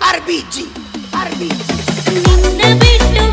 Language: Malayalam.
RPG. RPG.